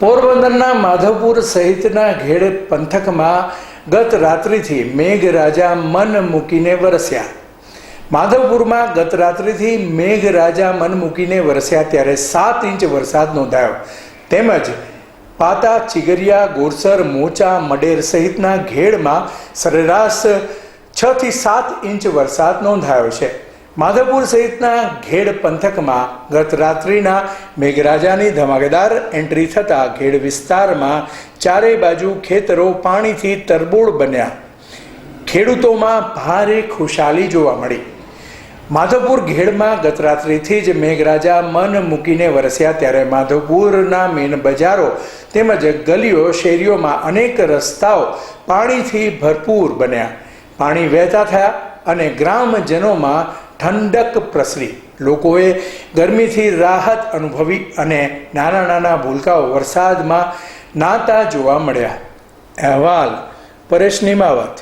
પોરબંદરના માધવપુર સહિતના ઘેડ પંથકમાં ગત રાત્રિથી મેઘરાજા મન મૂકીને વરસ્યા. માધવપુરમાં ગત રાત્રિથી મેઘરાજા મન મૂકીને વરસ્યા ત્યારે સાત ઇંચ વરસાદ નોંધાયો. તેમજ પાતા, ચીગરિયા, ગોરસર, મોચા, મડેર સહિતના ઘેડમાં સરેરાશ છ થી સાત ઇંચ વરસાદ નોંધાયો છે. માધવપુર સહિતના ઘેડ પંથકમાં ગત રાત્રિના મેઘરાજાની ધમાકેદાર એન્ટ્રી થતાં ઘેડ વિસ્તારમાં ચારેય બાજુ ખેતરો પાણીથી તરબોળ બન્યા. ખેડૂતોમાં ભારે ખુશાલી જોવા મળી. માધવપુર ઘેડમાં ગત રાત્રિથી જ મેઘરાજા મન મૂકીને વરસ્યા ત્યારે માધવપુરના મેન બજારો તેમજ ગલીઓ, શેરીઓમાં અનેક રસ્તાઓ પાણીથી ભરપૂર બન્યા. પાણી વહેતા થયા અને ગ્રામજનોમાં ઠંડક પ્રસરી. લોકોએ ગરમીથી રાહત અનુભવી અને નાના નાના ભૂલકાઓ વરસાદમાં નાતા જોવા મળ્યા. અહેવાલ પરેશ નિમાવત